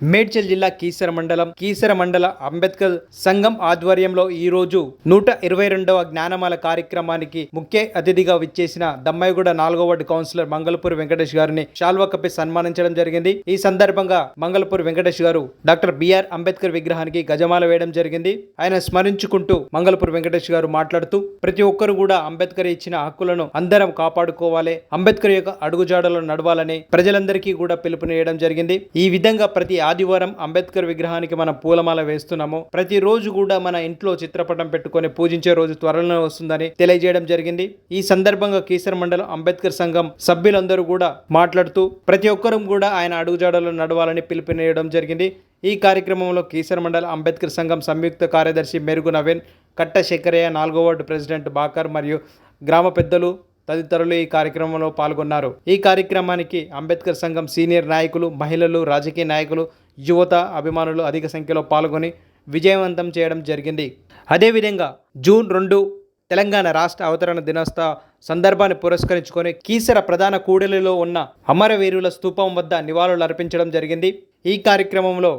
మేడ్చల్ జిల్లా కీసర మండలం కీసర మండల అంబేద్కర్ సంఘం ఆధ్వర్యంలో ఈ రోజు నూట ఇరవై రెండవ జ్ఞానమాల కార్యక్రమానికి ముఖ్య అతిథిగా విచ్చేసిన దమ్మాయిగూడ నాలుగో వార్డు కౌన్సిలర్ మంగళపూర్ వెంకటేష్ గారిని శాల్వా కప్పి సన్మానించడం జరిగింది. ఈ సందర్భంగా మంగళపూర్ వెంకటేష్ గారు డాక్టర్ బిఆర్ అంబేద్కర్ విగ్రహానికి గజమాల వేయడం జరిగింది. ఆయన స్మరించుకుంటూ మంగళపూర్ వెంకటేష్ గారు మాట్లాడుతూ ప్రతి ఒక్కరు కూడా అంబేద్కర్ ఇచ్చిన హక్కులను అందరం కాపాడుకోవాలి. అంబేద్కర్ యొక్క అడుగుజాడలో నడవాలని ప్రజలందరికీ కూడా పిలుపునియడం జరిగింది. ఈ విధంగా ప్రతి ఆదివారం అంబేద్కర్ విగ్రహానికి మనం పూలమాల వేస్తున్నాము. ప్రతిరోజు కూడా మన ఇంట్లో చిత్రపటం పెట్టుకొని పూజించే రోజు త్వరలో వస్తుందని తెలియజేయడం జరిగింది. ఈ సందర్భంగా కీసర మండలం అంబేద్కర్ సంఘం సభ్యులందరూ కూడా మాట్లాడుతూ ప్రతి ఒక్కరూ కూడా ఆయన అడుగుజాడలో నడవాలని పిలుపునియడం జరిగింది. ఈ కార్యక్రమంలో కీసర మండల అంబేద్కర్ సంఘం సంయుక్త కార్యదర్శి మెరుగు నవీన్ కట్ట శంకరయ్య నాలుగో వార్డు ప్రెసిడెంట్ బాకర్ మరియు గ్రామ పెద్దలు తదితరులు ఈ కార్యక్రమంలో పాల్గొన్నారు. ఈ కార్యక్రమానికి అంబేద్కర్ సంఘం సీనియర్ నాయకులు మహిళలు రాజకీయ నాయకులు యువత అభిమానులు అధిక సంఖ్యలో పాల్గొని విజయవంతం చేయడం జరిగింది. అదేవిధంగా జూన్ రెండు తెలంగాణ రాష్ట్ర అవతరణ దినోత్సవ సందర్భాన్ని పురస్కరించుకొని కీసర ప్రధాన కూడలిలో ఉన్న అమరవీరుల స్తూపం వద్ద నివాళులు అర్పించడం జరిగింది. ఈ కార్యక్రమంలో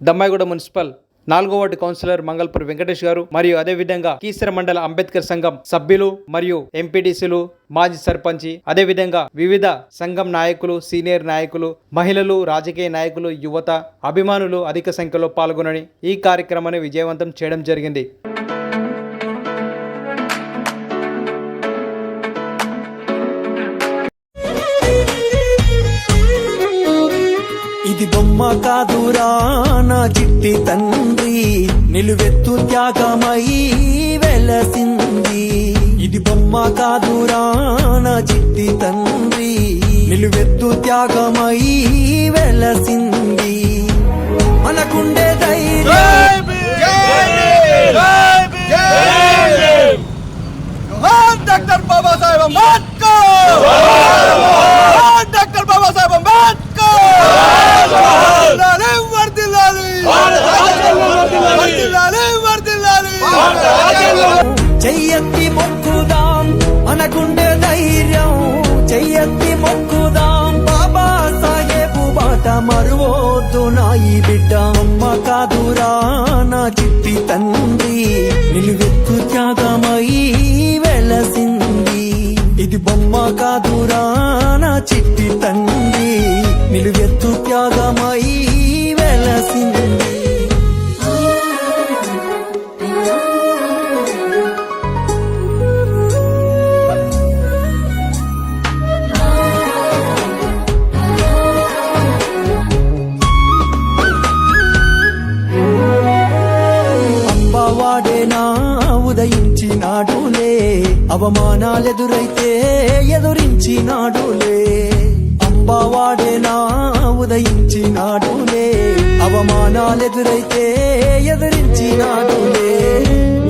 దమ్మాయిగూడ మున్సిపల్ నాలుగో వార్డు కౌన్సిలర్ మంగళపూర్ వెంకటేష్ గారు మరియు అదేవిధంగా కీసర మండల అంబేద్కర్ సంఘం సభ్యులు మరియు ఎంపీటీసీలు మాజీ సర్పంచి అదేవిధంగా వివిధ సంఘం నాయకులు సీనియర్ నాయకులు మహిళలు రాజకీయ నాయకులు యువత అభిమానులు అధిక సంఖ్యలో పాల్గొనని ఈ కార్యక్రమాన్ని విజయవంతం చేయడం జరిగింది. ఇది బొమ్మ కాదురా నా చిట్టి తన్న నిలువెత్తు త్యాగమై వెలసింది. ఇది బొమ్మ కాదురా నా చిట్టి తండ్రి. నిలువెత్తు త్యాగమై వెలసింది. మనకుండే ధైర్యం. డాక్టర్ బాబాసాహెబ్ డాక్టర్ బాబాసాహెబ్ చెయ్యెత్తి మొక్కుదాం మనకుండే ధైర్యం. చెయ్యెత్తి మొక్కుదాం బాబా సాహేబు బాట మరువోద్దు నా ఈ బిడ్డ. అమ్మ కాదురా నా చిట్టి తండ్రి నిలువెత్తు త్యాగమై వెలసింది. ఇది బొమ్మ కాదురా నా చిట్టి తండ్రి. అవమానాలెదురైతే ఎదురించినాడులే. అంబవాడేనా ఉదయించినాడులే. అవమానాలెదురైతే ఎదురించినాడులే.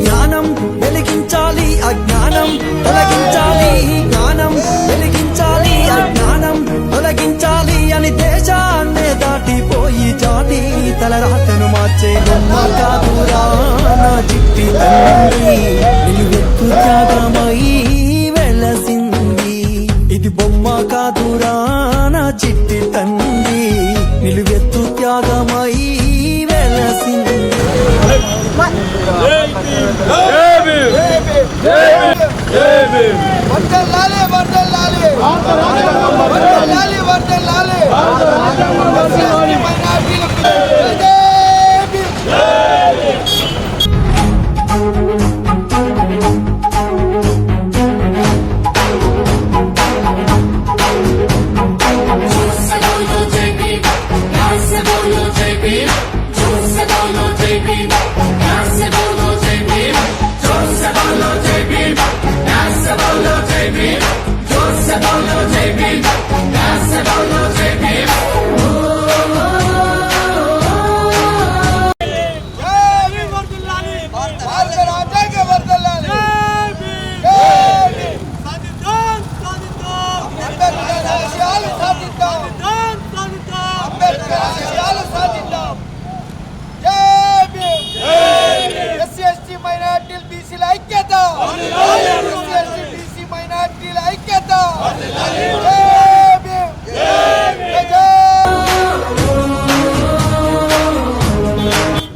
జ్ఞానం వెలిగించాలి అజ్ఞానం తొలగించాలి జ్ఞానం. వెలిగించాలి అజ్ఞానం తొలగించాలి అని దేశాన్నే దాటిపోయి జాతి తలరాతను మార్చే బొమ్మ కాదురా నా చిట్టి తండ్రి త్యాగమై వెలసింది. ఇది బొమ్మ కాదురా నా చిట్టి తండ్రి. నిలువెత్తు త్యాగమై వెలసింది. జై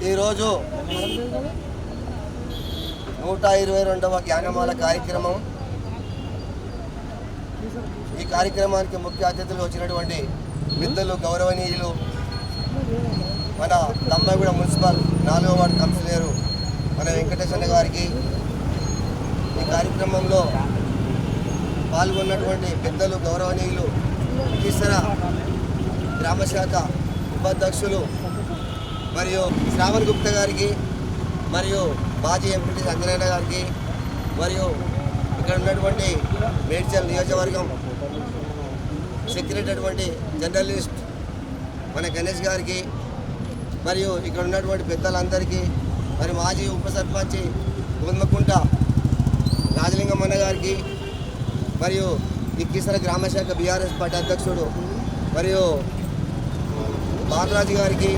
ఈరోజు నూట ఇరవై రెండవ జ్ఞానమాల కార్యక్రమం. ఈ కార్యక్రమానికి ముఖ్య అతిథులు వచ్చినటువంటి విద్యలు గౌరవనీయులు మన దమ్మగూడ మున్సిపల్ నాలుగో వార్డు కౌన్సిలర్ మన వెంకటేశ్వర గారికి ఈ కార్యక్రమంలో పాల్గొన్నటువంటి పెద్దలు గౌరవనీయులు కీసర గ్రామశాఖ ఉపాధ్యక్షులు మరియు శ్రావణ్ గుప్తా గారికి మరియు మాజీ ఎంపీ సంజనయ్య గారికి మరియు ఇక్కడ ఉన్నటువంటి మేడ్చల్ నియోజకవర్గం సెక్రటరీ అటువంటి జర్నలిస్ట్ మన గణేష్ గారికి మరియు ఇక్కడ ఉన్నటువంటి పెద్దలందరికీ మరి మాజీ ఉప సర్పంచ్ గుందకుంట రాజలింగం అన్న గారికి మరియు ఈ కిసర గ్రామశాఖ బీఆర్ఎస్ పార్టీ అధ్యక్షుడు మరియు బాలరాజు గారికి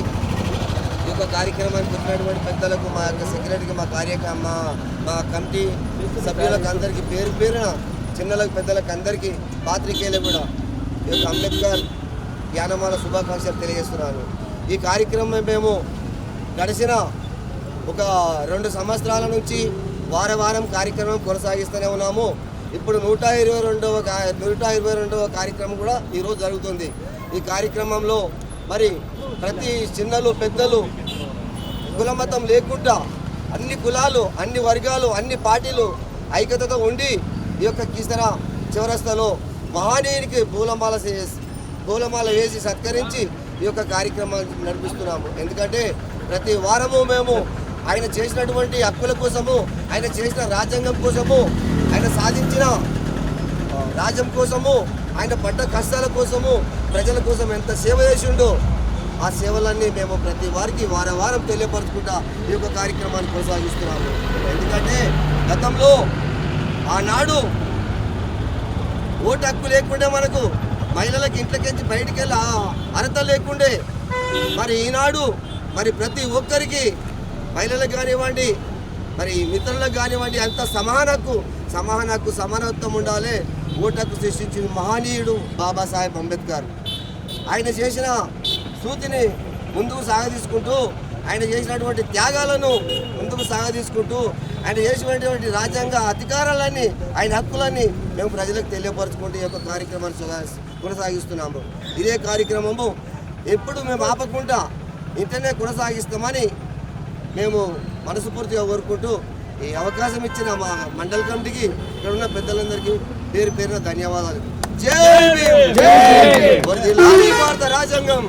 ఈ యొక్క కార్యక్రమానికి వచ్చినటువంటి పెద్దలకు మా యొక్క సెక్రటరీకి మా కార్యక్రమ మా మా కమిటీ సభ్యులకు అందరికీ పేరు పేరున చిన్నలకు పెద్దలకు అందరికీ పాత్రికేయులు కూడా ఈ యొక్క అంబేద్కర్ జ్ఞానమాల శుభాకాంక్షలు తెలియజేస్తున్నాను ఈ కార్యక్రమం మేము గడిచిన ఒక రెండు సంవత్సరాల నుంచి వార వారం కార్యక్రమం కొనసాగిస్తూనే ఉన్నాము. ఇప్పుడు నూట ఇరవై రెండవ నూట ఇరవై రెండవ కార్యక్రమం కూడా ఈరోజు జరుగుతుంది. ఈ కార్యక్రమంలో మరి ప్రతి చిన్నలు పెద్దలు కులమతం లేకుండా అన్ని కులాలు అన్ని వర్గాలు అన్ని పార్టీలు ఐక్యతతో ఉండి ఈ యొక్క కీసర చివరస్తలో మహానీయునికి పూలమాల పూలమాల వేసి సత్కరించి ఈ యొక్క కార్యక్రమాన్ని నడిపిస్తున్నాము. ఎందుకంటే ప్రతి వారము మేము ఆయన చేసినటువంటి హక్కుల కోసము ఆయన చేసిన రాజ్యాంగం కోసము ఆయన సాధించిన రాజ్యం కోసము ఆయన పడ్డ కష్టాల కోసము ప్రజల కోసం ఎంత సేవ చేసిండో ఆ సేవలన్నీ మేము ప్రతి వారికి వారం వారం తెలియపరచుకుంటా ఈ యొక్క కార్యక్రమాన్ని కొనసాగిస్తున్నాము. ఎందుకంటే గతంలో ఆనాడు ఓటు హక్కు లేకుండే మనకు మహిళలకు ఇంట్లోకించి బయటికి వెళ్ళి ఆ అర్హత లేకుండే మరి ఈనాడు మరి ప్రతి ఒక్కరికి మహిళలకు కానివ్వండి మరి మిత్రులకు కానివ్వండి అంత సమాన హక్కు సమాన హక్కు సమానత్వం ఉండాలి ఓటకు సృష్టించిన మహనీయుడు బాబాసాహెబ్ అంబేద్కర్. ఆయన చేసిన సూతిని ముందుకు సాగదీసుకుంటూ ఆయన చేసినటువంటి త్యాగాలను ముందుకు సాగదీసుకుంటూ ఆయన చేసినటువంటి రాజ్యాంగ అధికారాలన్నీ ఆయన హక్కులన్నీ మేము ప్రజలకు తెలియపరచుకుంటూ ఈ యొక్క కార్యక్రమాన్ని కొనసాగిస్తున్నాము. ఇదే కార్యక్రమము ఎప్పుడు మేము ఆపకుండా ఇంటనే కొనసాగిస్తామని మేము మనస్ఫూర్తిగా కోరుకుంటూ ఈ అవకాశం ఇచ్చిన మా మండల కమిటీకి ఇక్కడ ఉన్న పెద్దలందరికీ పేరు పేరున ధన్యవాదాలు జై భారత రాజ్యాంగం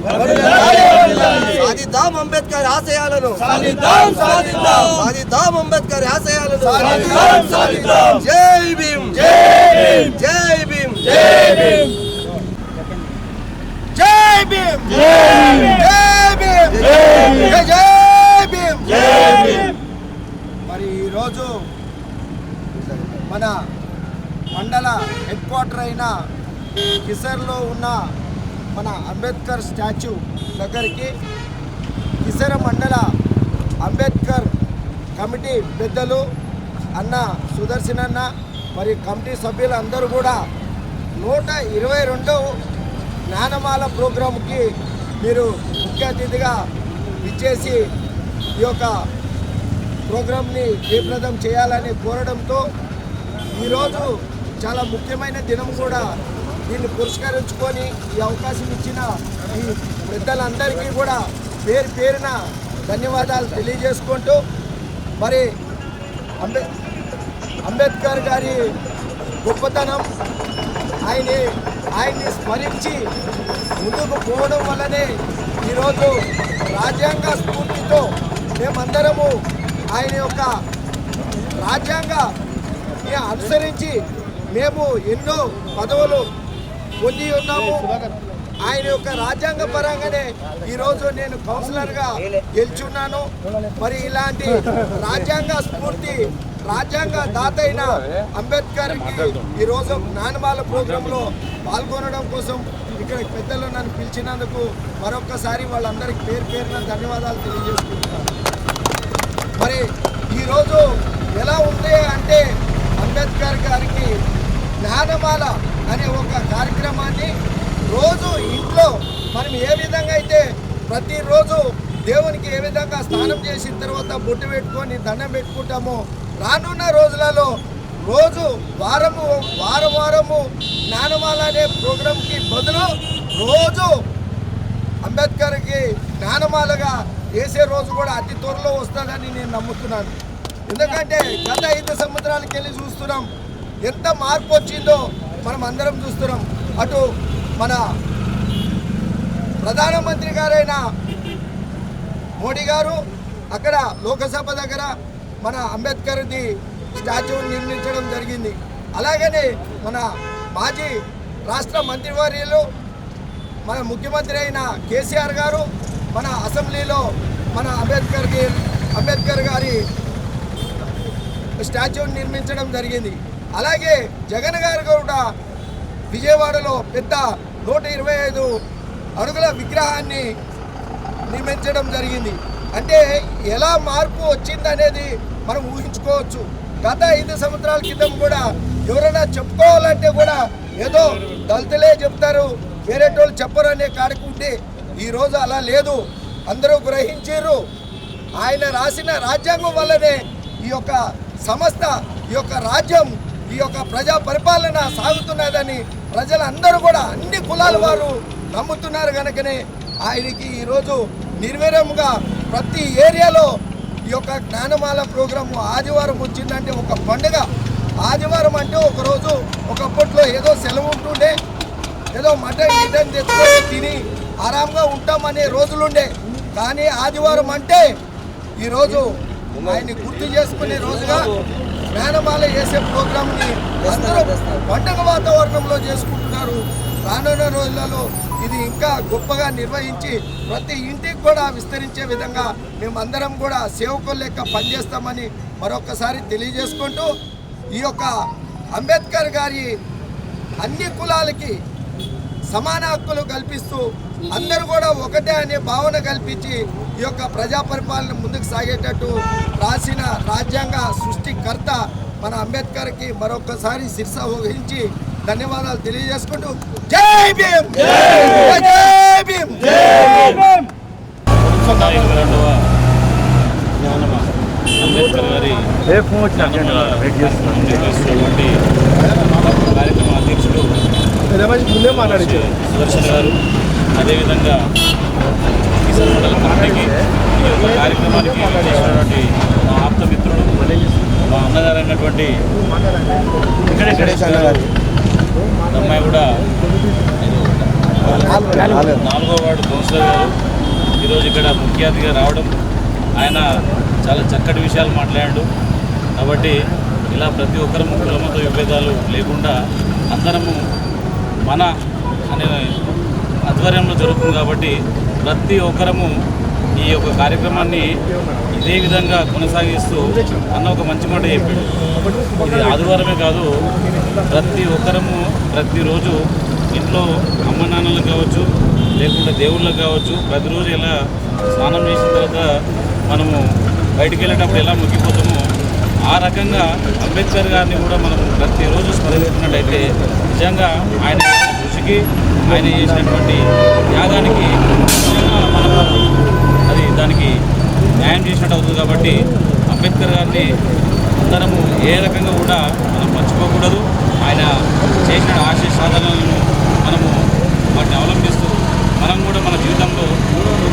సాధిద్దాం అంబేద్కర్ ఆశయాలను సాధిద్దాం అంబేద్కర్ ఆశయాలను జై భీమ్ జై భీమ్ జై భీమ్ జై భీమ్ జై జై భీమ్ మరి ఈరోజు మన మండల హెడ్ క్వార్టర్ అయిన కిసర్లో ఉన్న మన అంబేద్కర్ స్టాచ్యూ దగ్గరికి కిసర మండల అంబేద్కర్ కమిటీ పెద్దలు అన్న సుదర్శన్ అన్న మరి కమిటీ సభ్యులందరూ కూడా నూట ఇరవై రెండవ జ్ఞానమాల ప్రోగ్రాంకి మీరు ముఖ్య అతిథిగా ఇచ్చేసి ఈ యొక్క ప్రోగ్రాంని జయప్రదం చేయాలని కోరడంతో ఈరోజు చాలా ముఖ్యమైన దినం కూడా. దీన్ని పురస్కరించుకొని ఈ అవకాశం ఇచ్చిన ఈ పెద్దలందరికీ కూడా పేరు పేరున ధన్యవాదాలు తెలియజేసుకుంటూ మరి అంబే అంబేద్కర్ గారి గొప్పతనం ఆయన ఆయన్ని స్మరించి ముందుకు పోవడం వల్లనే ఈరోజు రాజ్యాంగ స్ఫూర్తితో మేమందరము ఆయన యొక్క రాజ్యాంగ అనుసరించి మేము ఎన్నో పదవులు పొంది ఉన్నాము. ఆయన యొక్క రాజ్యాంగ పరంగానే ఈరోజు నేను కౌన్సిలర్గా గెలుచున్నాను. మరి ఇలాంటి రాజ్యాంగ స్ఫూర్తి రాజ్యాంగ దాత అయిన అంబేద్కర్కి ఈరోజు నానమాల ప్రోగ్రాంలో పాల్గొనడం కోసం ఇక్కడ పెద్దలు నన్ను పిలిచినందుకు మరొక్కసారి వాళ్ళందరికీ పేరు పేరున ధన్యవాదాలు తెలియజేసుకుంటున్నాను. మరి ఈరోజు ఎలా ఉంది అంటే అంబేద్కర్ గారికి జ్ఞానమాల అనే ఒక కార్యక్రమాన్ని రోజు ఇంట్లో మనం ఏ విధంగా అయితే ప్రతిరోజు దేవునికి ఏ విధంగా స్నానం చేసిన తర్వాత బొట్టు పెట్టుకొని దండం పెట్టుకుంటామో రానున్న రోజులలో రోజు వారము వారం వారము జ్ఞానమాల అనే ప్రోగ్రాంకి బదులు రోజు అంబేద్కర్కి జ్ఞానమాలగా వేసే రోజు కూడా అతి త్వరలో వస్తుందని నేను నమ్ముతున్నాను. ఎందుకంటే గత ఐదు సంవత్సరాలకి వెళ్ళి చూస్తున్నాం ఎంత మార్పు వచ్చిందో మనం అందరం చూస్తున్నాం. అటు మన ప్రధానమంత్రి గారైన మోడీ గారు అక్కడ లోకసభ దగ్గర మన అంబేద్కర్ది స్టాచ్యూని నిర్మించడం జరిగింది. అలాగనే మన మాజీ రాష్ట్ర మంత్రివర్యులు మన ముఖ్యమంత్రి అయిన కేసీఆర్ గారు మన అసెంబ్లీలో మన అంబేద్కర్కి అంబేద్కర్ గారి స్టాచ్యూని నిర్మించడం జరిగింది. అలాగే జగన్ గారు కూడా విజయవాడలో పెద్ద నూట ఇరవై ఐదు అడుగుల విగ్రహాన్ని నిర్మించడం జరిగింది. అంటే ఎలా మార్పు వచ్చిందనేది మనం ఊహించుకోవచ్చు. గత ఐదు సంవత్సరాల క్రితం కూడా ఎవరైనా చెప్పుకోవాలంటే కూడా ఏదో దళితులే చెప్తారు వేరే వాళ్ళు చెప్పరు అనే కాడుకుంటే ఈరోజు అలా లేదు. అందరూ గ్రహించారు ఆయన రాసిన రాజ్యాంగం వల్లనే ఈ యొక్క సంస్థ ఈ యొక్క రాజ్యం ఈ యొక్క ప్రజా పరిపాలన సాగుతున్నదని ప్రజలందరూ కూడా అన్ని కులాల వారు నమ్ముతున్నారు కనుకనే ఆయనకి ఈరోజు నిర్వీర్యంగా ప్రతి ఏరియాలో ఈ యొక్క జ్ఞానమాల ప్రోగ్రాము ఆదివారం వచ్చిందంటే ఒక పండుగ. ఆదివారం అంటే ఒకరోజు ఒకప్పట్లో ఏదో సెలవు ఉంటుండే ఏదో మటన్ గిటన్ తెచ్చుకొని తిని ఆరాంగా ఉంటామనే రోజులుండే. కానీ ఆదివారం అంటే ఈరోజు ఆయన్ని గుర్తు చేసుకునే రోజుగా జ్ఞానమాల చేసే ప్రోగ్రామ్ని అందరూ పండుగ వాతావరణంలో చేసుకుంటున్నారు. రానున్న రోజులలో ఇది ఇంకా గొప్పగా నిర్వహించి ప్రతి ఇంటికి కూడా విస్తరించే విధంగా మేమందరం కూడా సేవకుల లెక్క పనిచేస్తామని మరొకసారి తెలియజేసుకుంటూ ఈ యొక్క అంబేద్కర్ గారి అన్ని కులాలకి సమాన హక్కులు కల్పిస్తూ అందరూ కూడా ఒకటే అనే భావన కల్పించి ఈ యొక్క ప్రజా పరిపాలన ముందుకు సాగేటట్టు రాసిన రాజ్యాంగ సృష్టికర్త మన అంబేద్కర్కి మరొకసారి శిరస వహించి ధన్యవాదాలు తెలియజేసుకుంటూ జై భీమ్! జై భీమ్! అంబేద్కర్ గారి కార్యక్రమ అధ్యక్షుడు సుదర్శన్ గారు అదేవిధంగా కిసాన్ మండల కమిటీకి ఈ యొక్క కార్యక్రమానికి చేసినటువంటి మా ఆప్త మిత్రుడు మా అమ్మాయి కూడా నాలుగో వార్డు కౌన్సిలర్ గారు. ఈరోజు ఇక్కడ ముఖ్య అతిథిగా రావడం ఆయన చాలా చక్కటి విషయాలు మాట్లాడాడు. కాబట్టి ఇలా ప్రతి ఒక్కరము కులమత విభేదాలు లేకుండా అందరము మన అనే ఆధ్వర్యంలో జరుగుతుంది కాబట్టి ప్రతి ఒక్కరము ఈ యొక్క కార్యక్రమాన్ని ఇదే విధంగా కొనసాగిస్తూ అన్న ఒక మంచి మాట చెప్పాడు. ఇది ఆదివారమే కాదు ప్రతి ఒక్కరము ప్రతిరోజు ఇంట్లో అమ్మ నాన్నలకు కావచ్చు లేకుంటే దేవుళ్ళకి కావచ్చు ప్రతిరోజు ఎలా స్నానం చేసిన తర్వాత మనము బయటికి వెళ్ళేటప్పుడు ఎలా ముగ్గిపోతామో ఆ రకంగా అంబేద్కర్ గారిని కూడా మనం ప్రతిరోజు స్మరించుకున్నట్టయితే నిజంగా ఆయన కృషికి ఆయన చేసినటువంటి త్యాగానికి నిజంగా మనము దానికి న్యాయం చేసినట్టు అవుతుంది కాబట్టి అంబేద్కర్ గారిని అందరము ఏ రకంగా కూడా మనం మర్చిపోకూడదు. ఆయన చేసిన ఆశయ సాధనలను మనము వాటిని అవలంబిస్తూ మనం కూడా మన జీవితంలో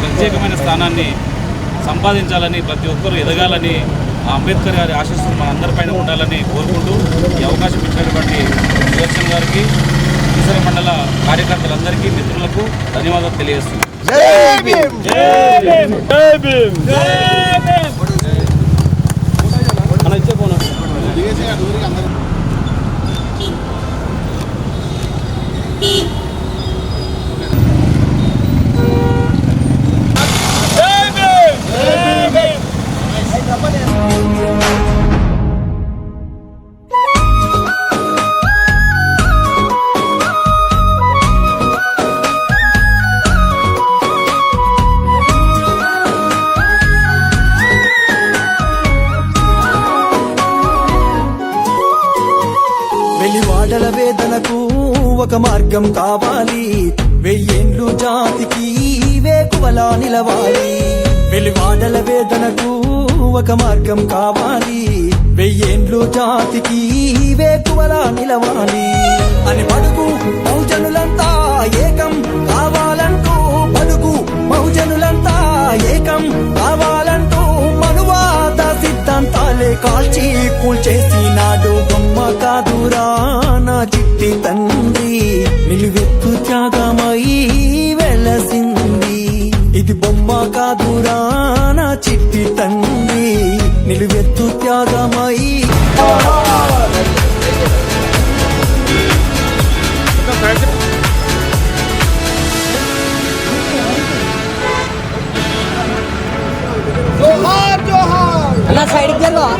ప్రత్యేకమైన స్థానాన్ని సంపాదించాలని ప్రతి ఒక్కరూ ఎదగాలని ఆ అంబేద్కర్ గారి ఆశీస్సులు మనందరిపైన ఉండాలని కోరుకుంటూ ఈ అవకాశం ఇచ్చినటువంటి సుదర్శన్ గారికి ఈశ్వర మండల కార్యకర్తలందరికీ మిత్రులకు ధన్యవాదాలు తెలియజేస్తున్నాను. జై భీమ్ వెలివాడల వేదనకు ఒక మార్గం కావాలి. వెయ్యేండ్లు జాతికి వేకువలా నిలవాలి. వెలివాడల వేదనకు ఒక మార్గం కావాలి. వెయ్యేండ్లు జాతికి వేకువలా నిలవాలి. అని పడుగు బహుజనులంతా ఏకం కావాలంటూ పడుగు బహుజనులంతా ఏకం కావాలి కాల్చి కూల్చేసినాడు బొమ్మ కాదురా నా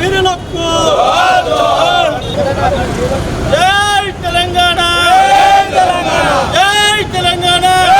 జోహార్ జై తెలంగాణ. Hello